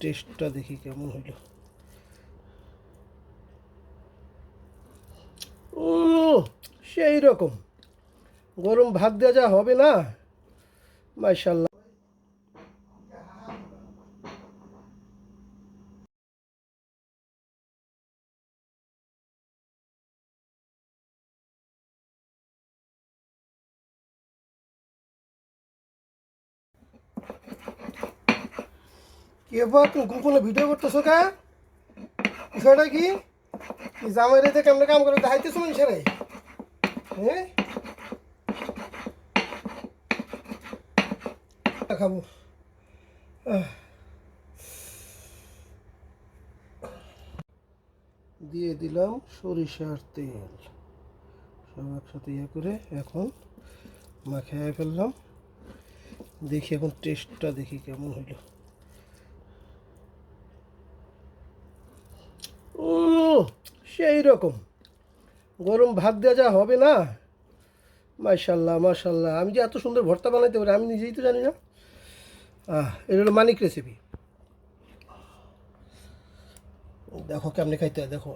টেস্টটা দেখি কেমন হইল সেই রকম। গরম ভাত দেওয়া যা হবে না? মাশাল্লাহ। কে বা তুমি গোপনে ভিডিও করতেছো কা? বিষয়টা কি? জামাই রেতে কেমনে কাম করে, দেখাইতেছো মানুষের? হ্যাঁ খাব। দিয়ে দিলাম সরিষার তেল। সব একসাথে ইয়ে করে এখন মাখিয়ে ফেললাম। দেখি এখন টেস্টটা দেখি কেমন হইল। সেই রকম। গরম ভাত দেওয়া যা হবে না। মাশাল্লাহ মাশাল্লাহ। আমি যে এত সুন্দর ভর্তা বানাইতে পারি, আমি নিজেই তো জানি না। এটা হলো মানিক রেসিপি দেখো কেমনি খাইতে দেখো।